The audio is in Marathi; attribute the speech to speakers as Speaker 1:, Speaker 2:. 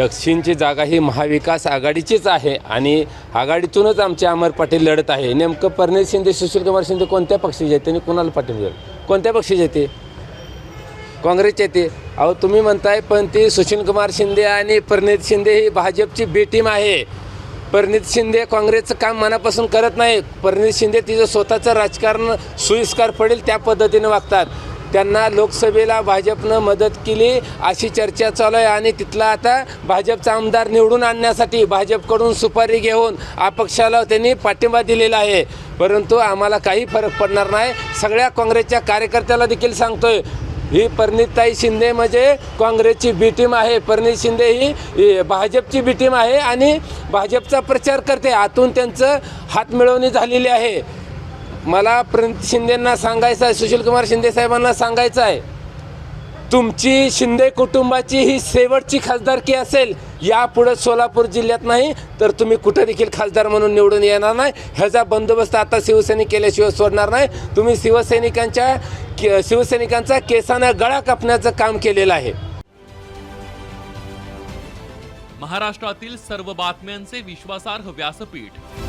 Speaker 1: दक्षिणची जागा ही महाविकास आघाडीचीच आहे आणि आघाडीतूनच आमचे अमर पाटील लढत आहे. नेमकं परनेश शिंदे सुशीलकुमार शिंदे कोणत्या पक्षाचे आहेत? त्यांनी कुणाला पाटील कोणत्या पक्षाचे येते काँग्रेसचे येते अहो तुम्ही म्हणताय पण ती सुशीलकुमार शिंदे आणि परनीत शिंदे ही भाजपची बी टीम आहे. परनीत शिंदे काँग्रेसचं काम मनापासून करत नाही परनीत शिंदे तिचं स्वतःचं राजकारण सोयीस्कर पडेल त्या पद्धतीने वागतात. त्यांना लोकसभेला भाजपनं मदत केली अशी चर्चा चालू आहे. आणि तिथला आता भाजपचा आमदार निवडून आणण्यासाठी भाजपकडून सुपारी घेऊन अपक्षाला त्यांनी पाठिंबा दिलेला आहे. परंतु आम्हाला काही फरक पडणार नाही. सगळ्या काँग्रेसच्या कार्यकर्त्याला देखील सांगतोय ही परिणिताई शिंदे म्हणजे काँग्रेसची बी टीम आहे. परिणित शिंदे ही ही भाजपची बी टीम आहे आणि भाजपचा प्रचार करते. आतून त्यांचं हातमिळवणी झालेली आहे. मला प्रणित शिंदेंना सांगायचं आहे सुशीलकुमार शिंदे साहेबांना सांगायचं आहे तुमची शिंदे कुटुंबाची ही शेवटची खासदारकी असेल यापुढे सोलापूर जिल्ह्यात नाही तर तुम्ही कुठं देखील खासदार म्हणून निवडून येणार नाही ह्याचा बंदोबस्त आता शिवसैनिक केल्याशिवाय सोडणार नाही. तुम्ही शिवसैनिकांच्या के- शिवसैनिकांचा केसानं गळा कापण्याचं काम केलेलं आहे.
Speaker 2: महाराष्ट्रातील सर्व बातम्यांचे विश्वासार्ह व्यासपीठ